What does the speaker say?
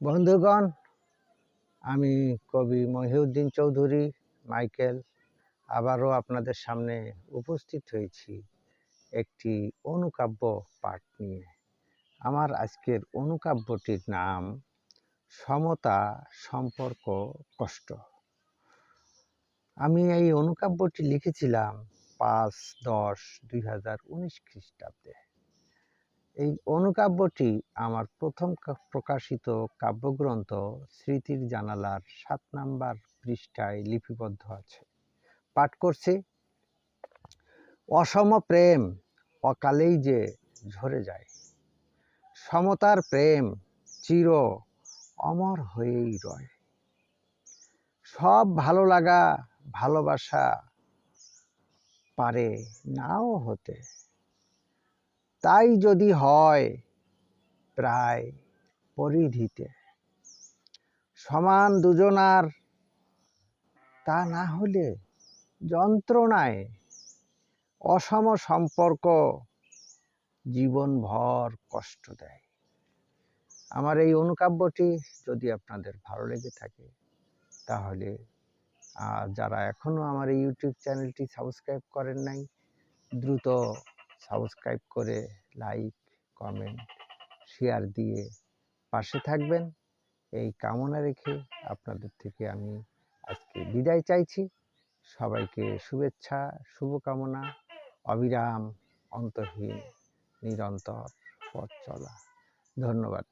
বন্ধুগণ, আমি কবি মহিউদ্দিন চৌধুরী, মাইকেল, আবারও আপনাদের সামনে উপস্থিত হয়েছি একটি অনুকাব্য পাঠ নিয়ে। আমার আজকের অনুকাব্যটির নাম, সমতা সম্পর্ক কষ্ট। আমি এই অনুকাব্যটি লিখেছিলাম পাঁচ দশ দুই হাজার উনিশ খ্রিস্টাব্দে। এই অনুকাব্যটি আমার প্রথম প্রকাশিত কাব্যগ্রন্থ স্মৃতির জানালার সাত নাম্বার পৃষ্ঠায় লিপিবদ্ধ আছে। পাঠ করছি, অসম প্রেম অকালেই যে ঝরে যায়। সমতার প্রেম চির অমর হয়েই রয়। সব ভালো লাগা ভালোবাসা পারে নাও হতে। তাই যদি হয় প্রায় পরিধিতে। সমান দুজনার তা না হলে যন্ত্রণায় অসম সম্পর্ক জীবনভর কষ্ট দেয়। আমার এই অনুকাব্যটি যদি আপনাদের ভালো লেগে থাকে তাহলে আহ, যারা এখনও আমার এই ইউটিউব চ্যানেলটি সাবস্ক্রাইব করেন নাই দ্রুত সাবস্ক্রাইব করে লাইক কমেন্ট শেয়ার দিয়ে পাশে থাকবেন। এই কামনা রেখে আপনাদের থেকে আমি আজকে বিদায় চাইছি। সবাইকে শুভেচ্ছা, শুভকামনা, অবিরাম, অন্তহীন, নিরন্তর পথ চলা। ধন্যবাদ।